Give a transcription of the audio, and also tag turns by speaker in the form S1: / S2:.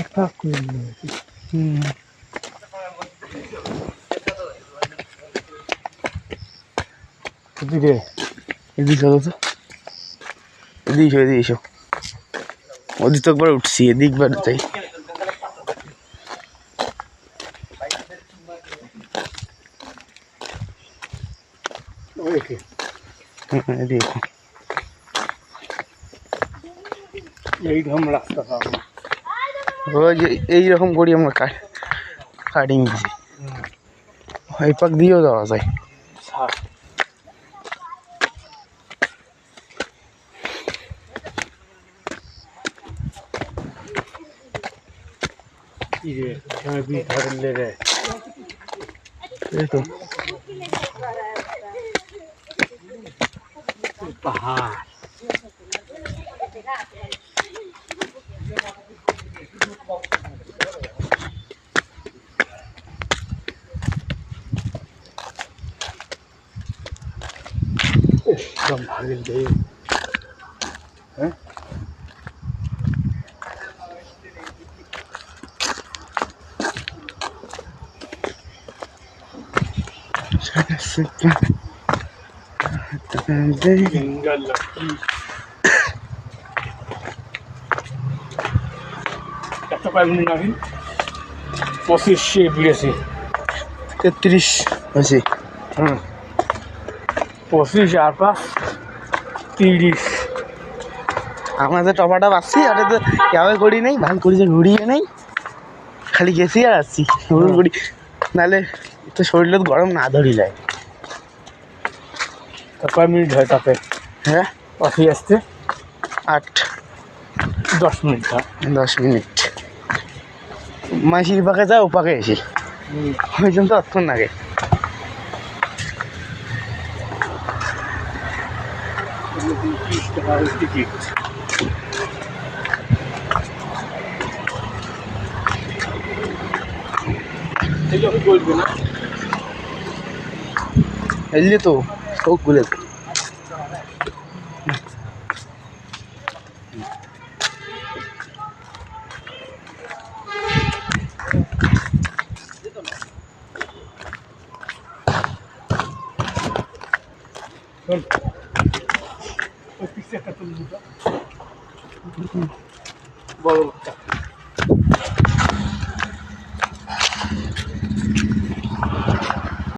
S1: একটা করে নিয়ে
S2: হুম
S1: এদিকে
S2: এদিকে তো। এদিকে এদিকে এসো। ওদিক তো একবার উঠছি এদিক বার তাই হুম, এদিকে। এসো।
S1: রাস্তা পাবো
S2: ওই যে, এইরকম করি আমরা কাট কাটিং দিছি ওই পাক দিয়েও দেওয়া যায়।
S1: ছাড় إيش دم حق البعيد ها
S2: شهادة الستة
S1: حتى فين قال দেই হ্যাঁ সিঙ্গল লাকি এত কয়েকদিন আগে। পঁচিশে বিরাশি
S2: তেত্রিশ। হয়েছে
S1: হুম। পঁচিশ আর পাঁচ তিরিশ।
S2: আমরা তো টপাটা পাচ্ছি ওটা তো কেমন করি নাই ভালো করি যে ঘুরিয়ে নেই। খালি গেছি আর আসছি ঘুরি ঘুরি নাহলে তো শরীরে তো গরম না ধরি যায়।
S1: তা কয় মিনিট হয় তাতে?
S2: হ্যাঁ?
S1: পাখি আসতে?
S2: আট।
S1: দশ মিনিট হয়।
S2: দশ মিনিট। মাসির পাকে যা ও পাকে এসি ওই জন্য তো অতক্ষণ লাগে। এলি তো চোখ খুলে
S1: বড়